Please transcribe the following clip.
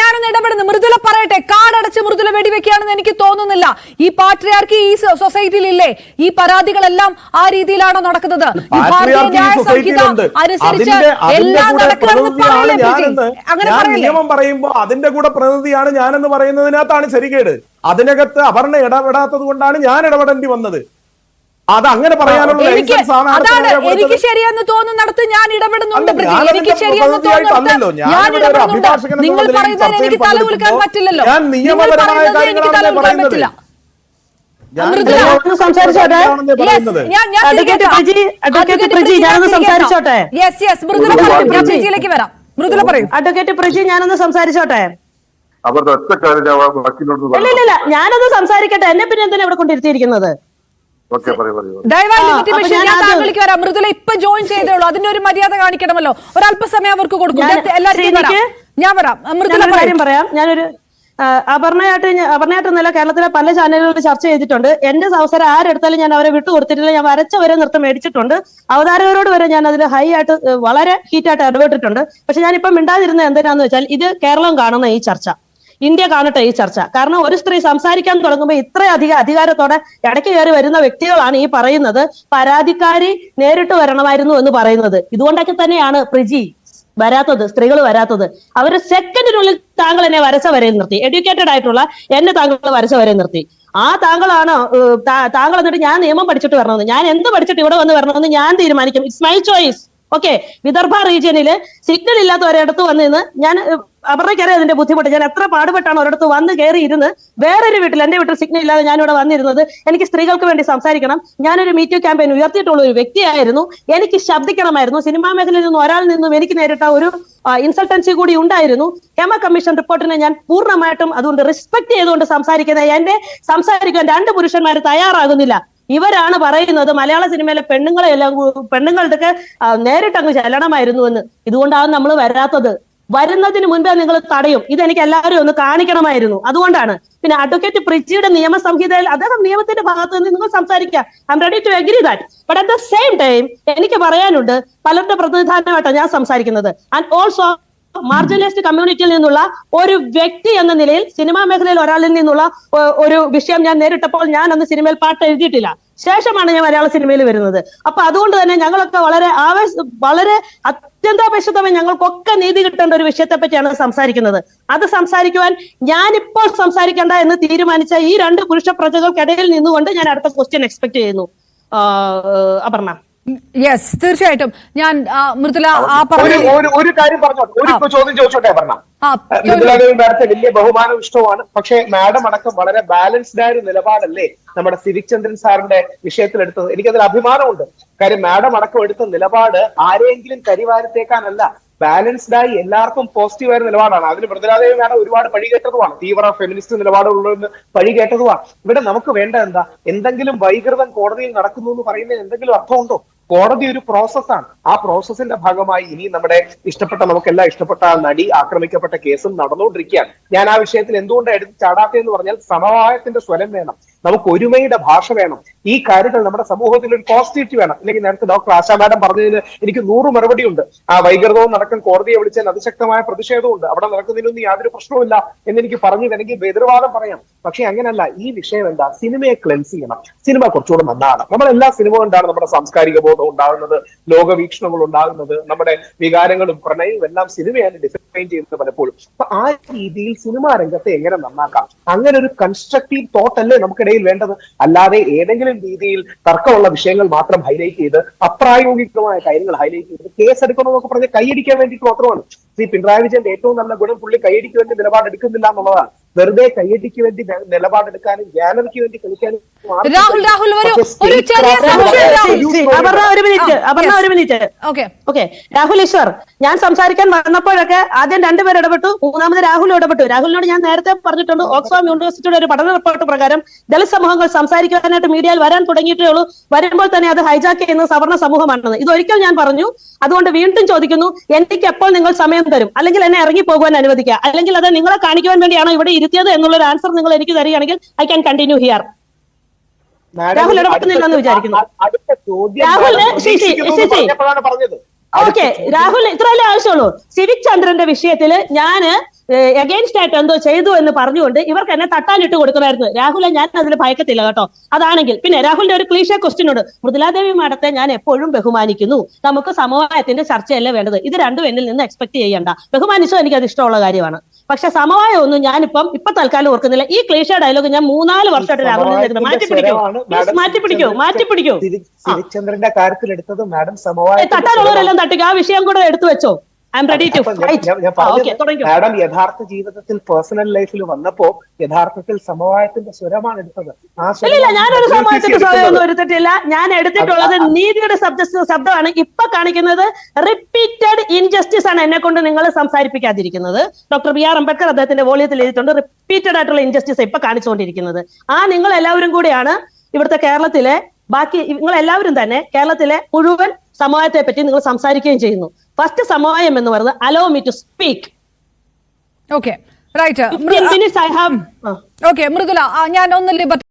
ഞാനൊന്ന് ഇടപെടുന്നു. മൃദുല പറയട്ടെ. കാടടച്ച് മൃദുല വെടിവെക്കുകയാണെന്ന് എനിക്ക് തോന്നുന്നില്ല. ഈ പാട്രിയാർക്കി ഈ സൊസൈറ്റിയിൽ ഇല്ലേ ഈ പരാതികളെല്ലാം ആ രീതിയിലാണോ നടക്കുന്നത്. അനുസരിച്ച് എല്ലാം നടക്കണമെന്ന് പറയല്ലേ അങ്ങനെ നിയമം പറയുമ്പോ അതിന്റെ കൂടെ പ്രതിനിധിയാണ് ഞാനെന്ന് പറയുന്നതിനകത്താണ് ശരിക്കേട് അതിനകത്ത് അപർണ ഇടപെടാത്തത് കൊണ്ടാണ് ഞാൻ ഇടപെടേണ്ടി വന്നത്. അത് അങ്ങനെ പറയാനുള്ള ലൈസൻസ് ആണ് എനിക്ക്. ശരിയെന്ന് തോന്നുന്നിടത്ത് ഞാൻ ഇടപെടുന്നുണ്ട് ഞാൻ എനിക്ക് അതിന്റെ ശരിയെന്ന് പ്രതിനിധിയായിട്ടല്ലല്ലോ. തോന്നുന്നിടത്ത് ഞാൻ ഞാൻ ഇടപെടുന്നുണ്ട്. നിങ്ങൾ പറയുന്നത് പറയുന്നതിന് ചർച്ചയിൽ എനിക്ക് തല പറ്റില്ലല്ലോ. നിങ്ങൾ എനിക്ക്. പറ്റില്ല. അഡ്വക്കേറ്റ് പ്രിജി, ഞാനൊന്ന് സംസാരിച്ചോട്ടെ? ഞാനൊന്ന് അവരുടെ സംസാരിക്കട്ടെ. എന്നെ പിന്നെ എന്തിനാ ഇവിടെ കൊണ്ടിരുത്തിയിരിക്കുന്നത്? ദയവായി ലിമിറ്റ് ഞാൻ ഞാൻ വരാം. മൃദുല ഇപ്പൊ ജോയിൻ ചെയ്തേ ഉള്ളൂ അതിന്റെ ഒരു മര്യാദ കാണിക്കണമല്ലോ. ഒരല്പസമയം അവർക്ക് കൊടുക്കും. എല്ലാവർക്കും വരാം. ഞാൻ വരാം. മൃദുല പറയൂ. ഞാനൊരു അപർണയായിട്ട് അപർണയായിട്ട് എന്നല്ല കേരളത്തിലെ പല ചാനലുകളിൽ ചർച്ച ചെയ്തിട്ടുണ്ട്. എന്റെ അവസരം ആരെടുത്താലും ഞാൻ അവരെ വിട്ടുകൊടുത്തിട്ടില്ല ഞാൻ വരച്ച വരെ നൃത്തം മേടിച്ചിട്ടുണ്ട്. അവതാരകരോട് വരെ ഞാൻ അതിൽ ഹൈ ആയിട്ട് വളരെ ഹീറ്റായിട്ട് ഇടപെട്ടിട്ടുണ്ട്. പക്ഷെ ഞാനിപ്പം മിണ്ടാതിരുന്നത് എന്തിനാന്ന് വെച്ചാൽ ഇത് കേരളം കാണുന്ന ഈ ചർച്ച. ഇന്ത്യ കാണട്ടെ ഈ ചർച്ച. കാരണം ഒരു സ്ത്രീ സംസാരിക്കാൻ തുടങ്ങുമ്പോൾ ഇത്രയധികം അധികാരത്തോടെ ഇടയ്ക്ക് കയറി വരുന്ന വ്യക്തികളാണ് ഈ പറയുന്നത്. പരാതിക്കാരി നേരിട്ട് വരണമായിരുന്നു എന്ന് പറയുന്നത്. ഇതുകൊണ്ടൊക്കെ തന്നെയാണ് പ്രിജി വരാത്തത് സ്ത്രീകൾ വരാത്തത്. അവർ സെക്കൻഡിനുള്ളിൽ താങ്കൾ എന്നെ വരച്ച വരെ നിർത്തി. എഡ്യൂക്കേറ്റഡ് ആയിട്ടുള്ള എന്നെ താങ്കൾ വരച്ച വരെ നിർത്തി. ആ താങ്കളാണ് താങ്കൾ എന്നിട്ട് ഞാൻ നിയമം പഠിച്ചിട്ട് വരണമെന്ന്. ഞാൻ എന്ത് പഠിച്ചിട്ട് ഇവിടെ വന്ന് വരണമെന്ന് ഞാൻ തീരുമാനിക്കും. It's my choice okay Vidarbha റീജിയനിൽ സിഗ്നൽ ഇല്ലാത്ത ഒരിടത്ത് വന്ന് നിന്ന് ഞാൻ കയറി അതിന്റെ ബുദ്ധിമുട്ട്. ഞാൻ എത്ര പാടുപെട്ടാണ് ഒരിടത്ത് വന്ന് കയറി ഇരുന്ന് വേറൊരു വീട്ടിൽ എന്റെ വീട്ടിൽ സിഗ്നൽ ഇല്ലാതെ ഞാൻ വന്നിരുന്നത്. എനിക്ക് സ്ത്രീകൾക്ക് വേണ്ടി സംസാരിക്കണം. ഞാനൊരു മീറ്റു ക്യാമ്പയിൻ ഉയർത്തിയിട്ടുള്ള ഒരു വ്യക്തിയായിരുന്നു. എനിക്ക് ശബ്ദിക്കണമായിരുന്നു. സിനിമാ മേഖലയിൽ നിന്നും ഒരാൾ നിന്നും എനിക്ക് നേരിട്ട ഒരു ഇൻസൾട്ടൻസി കൂടി ഉണ്ടായിരുന്നു. ഹേമ കമ്മീഷൻ റിപ്പോർട്ടിനെ ഞാൻ പൂർണമായിട്ടും അതുകൊണ്ട് റെസ്പെക്ട് ചെയ്തുകൊണ്ട് സംസാരിക്കുന്നത് എന്റെ സംസാരിക്കാൻ രണ്ട് പുരുഷന്മാർ തയ്യാറാകുന്നില്ല. ഇവരാണ് പറയുന്നത് മലയാള സിനിമയിലെ പെണ്ണുങ്ങളെ എല്ലാം പെണ്ണുങ്ങളുടെയൊക്കെ പെണ്ണുങ്ങളുടെ നേരിട്ട് അങ്ങ് ചലനമായിരുന്നു എന്ന്. ഇതുകൊണ്ടാണ് നമ്മൾ വരാത്തത്. വരുന്നതിന് മുൻപേ നിങ്ങൾ തടയും. ഇതെനിക്ക് എല്ലാവരും ഒന്ന് കാണിക്കണമായിരുന്നു. അതുകൊണ്ടാണ്. പിന്നെ അഡ്വക്കേറ്റ് പ്രിച്ചിയുടെ നിയമസംഹിതയിൽ അദ്ദേഹം നിയമത്തിന്റെ ഭാഗത്ത് നിന്ന് നിങ്ങൾ സംസാരിക്കുക. I am ready to agree that but at the same time എനിക്ക് പറയാനുണ്ട് പലരുടെ പ്രതിനിധാനമായിട്ടാണ് ഞാൻ സംസാരിക്കുന്നത്. ആൻഡ് ഓൾസോ മാർജിനലൈസ്ഡ് കമ്മ്യൂണിറ്റിയിൽ നിന്നുള്ള ഒരു വ്യക്തി എന്ന നിലയിൽ സിനിമാ മേഖലയിൽ ഒരാളിൽ നിന്നുള്ള ഒരു വിഷയം ഞാൻ നേരിട്ടപ്പോൾ ഞാൻ അന്ന് സിനിമയിൽ പാട്ട് എഴുതിയിട്ടില്ല. ശേഷമാണ് ഞാൻ മലയാള സിനിമയിൽ വരുന്നത്. അപ്പൊ അതുകൊണ്ട് തന്നെ ഞങ്ങളൊക്കെ വളരെ ആവേശ വളരെ അത്യന്താപേക്ഷിതമായി ഞങ്ങൾക്കൊക്കെ നീതി കിട്ടേണ്ട ഒരു വിഷയത്തെ പറ്റിയാണ് സംസാരിക്കുന്നത്. അത് സംസാരിക്കുവാൻ ഞാനിപ്പോൾ സംസാരിക്കേണ്ട എന്ന് തീരുമാനിച്ച ഈ രണ്ട് പുരുഷ പ്രജകൾക്കിടയിൽ നിന്നുകൊണ്ട് ഞാൻ അടുത്ത ക്വസ്റ്റ്യൻ എക്സ്പെക്ട് ചെയ്യുന്നു. അപർണ. യെസ് തീർച്ചയായിട്ടും. ഞാൻ മൃദുല ആ പറഞ്ഞു ഒരു കാര്യം പറഞ്ഞോട്ടെ ഒരു ചോദ്യം ചോദിച്ചോട്ടെ പറഞ്ഞ? മൃദുലാദേവി മാഡത്തെ വലിയ ബഹുമാനവും ഇഷ്ടവുമാണ് പക്ഷേ മാഡം അടക്കം വളരെ ബാലൻസ്ഡ് ആയ ഒരു നിലപാടല്ലേ നമ്മുടെ സിവിക് ചന്ദ്രൻ സാറിന്റെ വിഷയത്തിൽ എടുത്തത് എനിക്കതിൽ അഭിമാനമുണ്ട്. കാര്യം മാഡം അടക്കം എടുത്ത നിലപാട് ആരെയെങ്കിലും കരിവാരത്തേക്കാനല്ല ബാലൻസ്ഡ് ആയി എല്ലാവർക്കും പോസിറ്റീവ് ആയ നിലപാടാണ്. അതിന് മൃദുലാദേവി മാഡം ഒരുപാട് പഴി കേട്ടതുമാണ്. തീവ്ര ഫെമിനിസ്റ്റ് നിലപാടുള്ളതെന്ന് പഴി കേട്ടതുമാണ്. ഇവിടെ നമുക്ക് വേണ്ട എന്താ? എന്തെങ്കിലും വൈകൃതം കോടതിയിൽ നടക്കുന്നു എന്ന് പറയുന്നതിന് എന്തെങ്കിലും അർത്ഥമുണ്ടോ? കോടതി ഒരു പ്രോസസ്സാണ് ആ പ്രോസസ്സിന്റെ ഭാഗമായി ഇനി നമ്മുടെ ഇഷ്ടപ്പെട്ട നമുക്കെല്ലാം ഇഷ്ടപ്പെട്ട നടി ആക്രമിക്കപ്പെട്ട കേസും നടന്നുകൊണ്ടിരിക്കുകയാണ്. ഞാൻ ആ വിഷയത്തിൽ എന്തുകൊണ്ട് എടുത്ത് ചാടാത്തെന്ന് പറഞ്ഞാൽ സമവായത്തിന്റെ സ്വരം വേണം. നമുക്ക് ഒരുമയുടെ ഭാഷ വേണം. ഈ കാര്യങ്ങൾ നമ്മുടെ സമൂഹത്തിൽ ഒരു പോസിറ്റിവിറ്റി വേണം. അല്ലെങ്കിൽ നേരത്തെ ഡോക്ടർ ആശാ മാഡം പറഞ്ഞതിന് എനിക്ക് നൂറ് മറുപടിയുണ്ട് ആ വൈകൃതവും നടക്കാൻ കോടതിയെ വിളിച്ചാൽ അതിശക്തമായ പ്രതിഷേധമുണ്ട് അവിടെ നടക്കുന്നതിനൊന്നും യാതൊരു പ്രശ്നവുമില്ല എന്ന് എനിക്ക് പറഞ്ഞു വേണമെങ്കിൽ എതിർവാദം പറയാം. പക്ഷെ അങ്ങനല്ല ഈ വിഷയം എന്താ? സിനിമയെ ക്ലെൻസ് ചെയ്യണം. സിനിമ കുറച്ചുകൂടെ നന്നാണ് നമ്മൾ എല്ലാ സിനിമ കൊണ്ടാണ് നമ്മുടെ സാംസ്കാരിക ബോധം ഉണ്ടാകുന്നത് ലോകവീക്ഷണങ്ങൾ ഉണ്ടാകുന്നത് നമ്മുടെ വികാരങ്ങളും പ്രണയവും എല്ലാം സിനിമയാണ് ഡിഫൈൻ ചെയ്യുന്നത് പലപ്പോഴും. അപ്പൊ ആ രീതിയിൽ സിനിമാ രംഗത്തെ എങ്ങനെ നന്നാക്കാം? അങ്ങനെ ഒരു കൺസ്ട്രക്റ്റീവ് തോട്ട് അല്ലേ നമുക്കിടയിൽ വേണ്ടത്. അല്ലാതെ ഏതെങ്കിലും രീതിയിൽ തർക്കമുള്ള വിഷയങ്ങൾ മാത്രം ഹൈലൈറ്റ് ചെയ്ത് അപ്രായോഗികമായ കാര്യങ്ങൾ ഹൈലൈറ്റ് ചെയ്ത് കേസ് എടുക്കണമെന്നൊക്കെ പറഞ്ഞ് കൈയടിക്കാൻ വേണ്ടിയിട്ട് മാത്രമാണ്. ശ്രീ പിണറായി വിജയന്റെ ഏറ്റവും നല്ല ഗുണം പുള്ളി കൈയടിക്ക് നിലപാട് നിലപാടെടുക്കുന്നില്ല എന്നുള്ളതാണ്. വെറുതെ കൈയടിക്ക് വേണ്ടി നിലപാടെടുക്കാനും ഗാലറിക്ക് വേണ്ടി കളിക്കാനും രാഹുൽ, രാഹുൽ, ഒരു- ഒരു ചെറിയ അപർണ ഒരു മിനിറ്റ്. അപർണ ഒരു minute. Okay. Okay. Rahul Easwar ഞാൻ സംസാരിക്കാൻ വന്നപ്പോഴൊക്കെ ആദ്യം രണ്ടുപേർ ഇടപെട്ടു. മൂന്നാമത് രാഹുൽ ഇടപെട്ടു. രാഹുലിനോട് ഞാൻ നേരത്തെ പറഞ്ഞിട്ടുണ്ട് ഓക്സ്ഫാം യൂണിവേഴ്സിറ്റിയുടെ ഒരു പഠന റിപ്പോർട്ട് പ്രകാരം ദളിത് സമൂഹങ്ങൾ സംസാരിക്കാനായിട്ട് മീഡിയയിൽ വരാൻ തുടങ്ങിയിട്ടേ ഉള്ളൂ. വരുമ്പോൾ തന്നെ അത് ഹൈജാക്ക് ചെയ്യുന്ന സവർണ സമൂഹമാണെന്ന്. ഇതൊരിക്കൽ ഞാൻ പറഞ്ഞു. അതുകൊണ്ട് വീണ്ടും ചോദിക്കുന്നു എനിക്ക് എപ്പോൾ നിങ്ങൾ സമയം തരും? അല്ലെങ്കിൽ എന്നെ ഇറങ്ങി പോകുവാൻ അനുവദിക്കുക? അല്ലെങ്കിൽ അത് നിങ്ങളെ കാണിക്കുവാൻ വേണ്ടിയാണോ ഇവിടെ ഇരുത്തിയത് എന്നുള്ള ഒരു ആൻസർ നിങ്ങൾ എനിക്ക് തരികയാണെങ്കിൽ I can continue here Rahul ഇടപെട്ടുന്നില്ലെന്ന് വിചാരിക്കുന്നു. ഓക്കെ രാഹുൽ ഇത്രയല്ലേ ആവശ്യമുള്ളൂ? സിവിക് ചന്ദ്രന്റെ വിഷയത്തിൽ ഞാൻ എഗെയിൻസ്റ്റ് ആയിട്ട് എന്തോ ചെയ്തു എന്ന് പറഞ്ഞുകൊണ്ട് ഇവർക്ക് എന്നെ തട്ടാനിട്ട് കൊടുക്കണമായിരുന്നു രാഹുലെ ഞാൻ അതിൽ ഭയക്കത്തില്ല കേട്ടോ. അതാണെങ്കിൽ പിന്നെ രാഹുലിന്റെ ഒരു ക്ലീഷ ക്വസ്റ്റ്യൻ ഉണ്ട്. മൃദുലാദേവി മാഡത്തെ ഞാൻ എപ്പോഴും ബഹുമാനിക്കുന്നു. നമുക്ക് സമവായത്തിന്റെ ചർച്ചയല്ലേ വേണ്ടത്? ഇത് രണ്ടും എന്നിൽ നിന്ന് എക്സ്പെക്ട് ചെയ്യണ്ട. ബഹുമാനിച്ചോ എനിക്ക് അത് ഇഷ്ടമുള്ള കാര്യമാണ്. പക്ഷെ സമവായം ഒന്നും ഞാനിപ്പം ഇപ്പൊ തൽക്കാലം ഓർക്കുന്നില്ല. ഈ ക്ലേശ ഡയലോഗ് ഞാൻ മൂന്നാൽ വർഷമായിട്ട് രാഹുലിൽ മാറ്റിപ്പിടിക്കോ. മാറ്റി പിടിക്കൂ Please മാറ്റി പിടിക്കൂ മാറ്റി പിടിക്കൂ ആ. കാര്യത്തിൽ എടുത്തത് മാഡം സമവായ തട്ടാനുള്ളവരെല്ലാം തട്ടിക്കുക ആ വിഷയം കൂടെ എടുത്തു വെച്ചോ. മാഡം യഥാർത്ഥ ജീവിതത്തിൽ പേഴ്സണൽ ലൈഫിൽ വന്നപ്പോ യഥാർത്ഥത്തിൽ സമവായത്തിന്റെ സ്വരമാണ് എടുത്തത്. ഞാനൊരു സമവായത്തിന്റെ എടുത്തിട്ടില്ല. ഞാൻ എടുത്തിട്ടുള്ളത് നീതിയുടെ ശബ്ദ ശബ്ദമാണ് ഇപ്പൊ കാണിക്കുന്നത്. റിപ്പീറ്റഡ് ഇൻജസ്റ്റിസ് ആണ് എന്നെ കൊണ്ട് നിങ്ങൾ സംസാരിപ്പിക്കാതിരിക്കുന്നത്. ഡോക്ടർ ബി ആർ അംബേദ്കർ അദ്ദേഹത്തിന്റെ വോളിയത്തിൽ എഴുതിയിട്ടുണ്ട് റിപ്പീറ്റഡ് ആയിട്ടുള്ള ഇൻജസ്റ്റിസ് ഇപ്പൊ കാണിച്ചുകൊണ്ടിരിക്കുന്നത്. ആ നിങ്ങൾ എല്ലാവരും കൂടിയാണ് ഇവിടുത്തെ കേരളത്തിലെ ബാക്കി നിങ്ങൾ എല്ലാവരും തന്നെ കേരളത്തിലെ മുഴുവൻ സമവായത്തെ പറ്റി നിങ്ങൾ സംസാരിക്കുകയും ചെയ്യുന്നു. ഫസ്റ്റ് സമവായം എന്ന് പറയുന്നത് allow me to speak okay right minutes I have okay Mridula ഞാൻ ഒന്ന് ലിബർട്ടി